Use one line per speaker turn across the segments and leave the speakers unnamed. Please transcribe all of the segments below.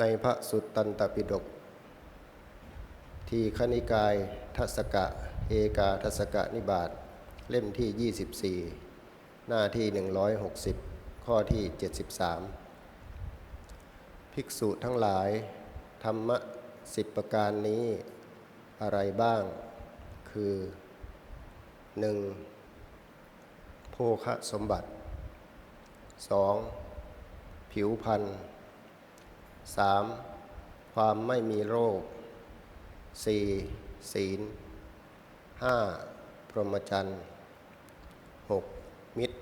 ในพระสุตตันตปิฎกที่คณิกายทัศกะ เอกาทัศกะนิบาตเล่มที่ 24 หน้าที่ 160 ข้อที่ 73 ภิกษุทั้งหลาย ธรรมะสิบประการนี้อะไรบ้าง คือ 1. โภคะสมบัติ 2. ผิวพันธ์ 3. ความไม่มีโรค 4. ศีล 5. พรหมจรรย์ 6. มิตร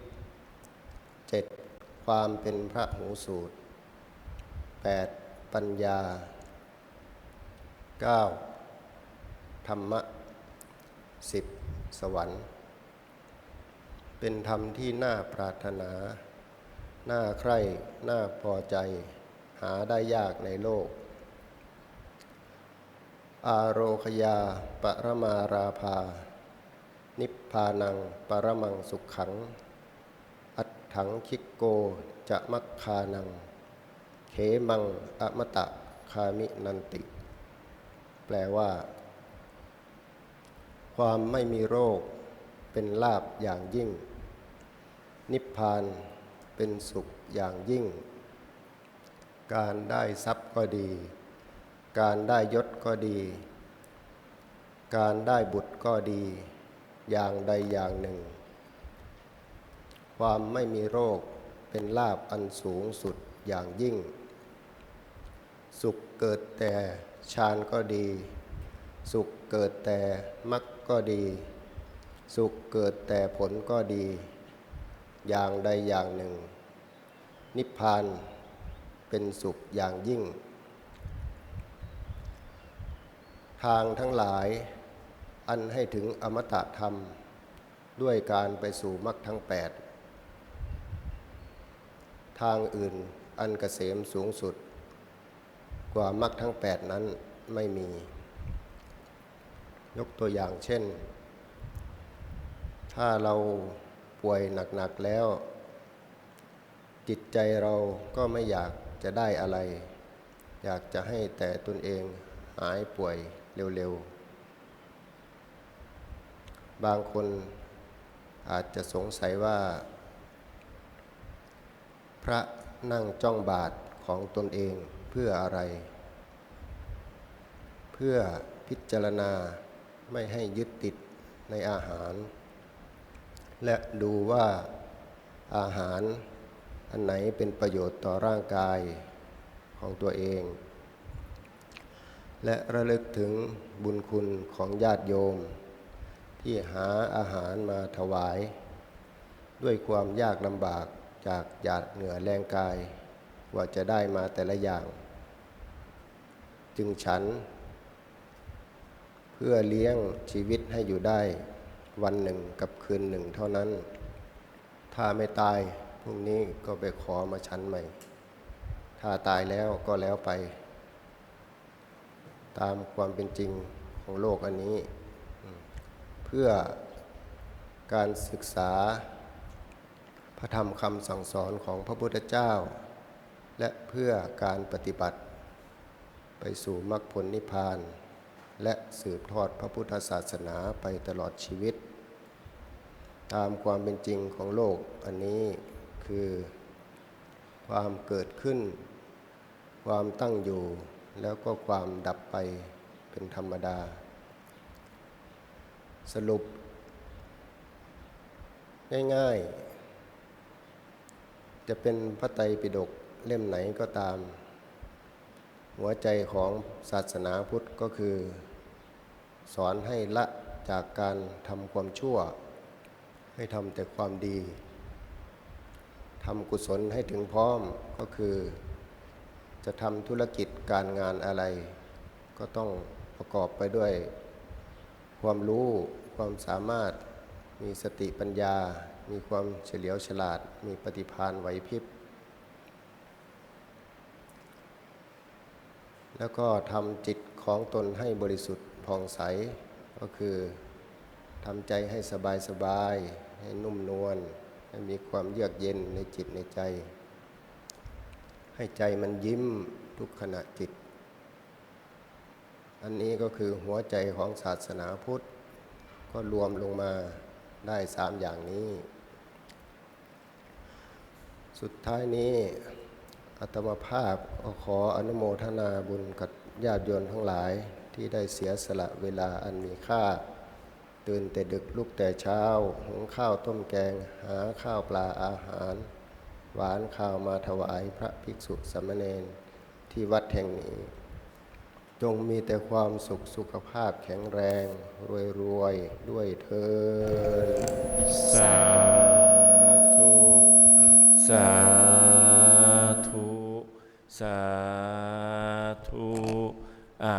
7. ความเป็นพระหูสูตร 8. ปัญญา 9. ธรรมะ 10. สวรรค์ เป็นธรรมที่น่าปรารถนา น่าใคร่ น่าพอใจ หาได้ยากในโลก อาโรคยาปรมาราภา นิพพานังปรมังสุขขัง อัตถังคิกโกจะมัคคานัง เขมังอมตะคามินันติ แปลว่า ความไม่มีโรคเป็นลาบอย่างยิ่ง นิพพานเป็นสุขอย่างยิ่ง การได้ทรัพย์ก็ดี การได้ยศก็ดี การได้บุตรก็ดี อย่างใดอย่างหนึ่ง ความไม่มีโรคเป็นลาบอันสูงสุดอย่างยิ่ง สุขเกิดแต่ฌานก็ดี สุขเกิดแต่มรรคก็ดี สุขเกิดแต่ผลก็ดี อย่างใดอย่างหนึ่ง นิพพาน เป็นสุขอย่างยิ่ง ทางทั้งหลายอันให้ถึงอมตะธรรม ด้วยการไปสู่มรรคทั้งแปดทางอื่นอันเกษมสูงสุด กว่ามรรคทั้งแปดนั้นไม่มี ยกตัวอย่างเช่น ถ้าเราป่วยหนัก ๆ แล้ว จิตใจเราก็ไม่อยาก จะได้อะไร อยากจะให้แต่ตนเองหายป่วยเร็วๆ บางคนอาจจะสงสัยว่า พระนั่งจ้องบาทของตนเองเพื่ออะไร เพื่อพิจารณาไม่ให้ยึดติดในอาหาร และดูว่าอาหาร อันไหนเป็นประโยชน์ต่อร่างกายของตัวเอง และระลึกถึงบุญคุณของญาติโยม ที่หาอาหารมาถวาย ด้วยความยากลำบากจากหยาดเหงื่อแรงกายว่าจะได้มาแต่ละอย่าง จึงฉัน เพื่อเลี้ยงชีวิตให้อยู่ได้วันหนึ่งกับคืนหนึ่งเท่านั้น ถ้าไม่ตาย พรุ่งนี้ก็ไปขอมาชั้นใหม่ ถ้าตายแล้วก็แล้วไป ตามความเป็นจริงของโลกอันนี้ เพื่อการศึกษา พระธรรมคำสั่งสอนของพระพุทธเจ้า และเพื่อการปฏิบัติ ไปสู่มรรคผลนิพพาน และสืบทอดพระพุทธศาสนาไปตลอดชีวิต ตามความเป็นจริงของโลกอันนี้ คือ ความเกิดขึ้น ความตั้งอยู่ แล้วก็ความดับไปเป็นธรรมดา สรุป ง่ายๆ จะเป็นพระไตรปิฎกเล่มไหนก็ตาม หัวใจของศาสนาพุทธก็คือ สอนให้ละจากการทำความชั่ว ให้ทำแต่ความดี ทำกุศลให้ถึงพร้อมก็คือ จะทำธุรกิจการงานอะไร ก็ต้องประกอบไปด้วย ความรู้ความสามารถมีสติปัญญา มีความเฉลียวฉลาด มีปฏิภาณไหวพริบ แล้วก็ทำจิตของตนให้บริสุทธิ์ผ่องใส ก็คือทำใจให้สบายสบายให้นุ่มนวล ให้มีความเยือกเย็นในจิตในใจ ให้ใจมันยิ้มทุกขณะจิต อันนี้ก็คือหัวใจของศาสนาพุทธ ก็รวมลงมาได้สามอย่างนี้ สุดท้ายนี้อัตมาภาพก็ขออนุโมทนาบุญกับญาติโยมทั้งหลายที่ได้เสียสละเวลาอันมีค่า ตื่นแต่ดึกลุกแต่เช้า หุงข้าวต้มแกง หาข้าวปลาอาหาร หวานข้าวมาถวายพระภิกษุสามเณรที่วัดแห่งนี้ จงมีแต่ความสุขสุขภาพแข็งแรง รวยรวยด้วยเถิด
สาธุสาธุสาธุอะ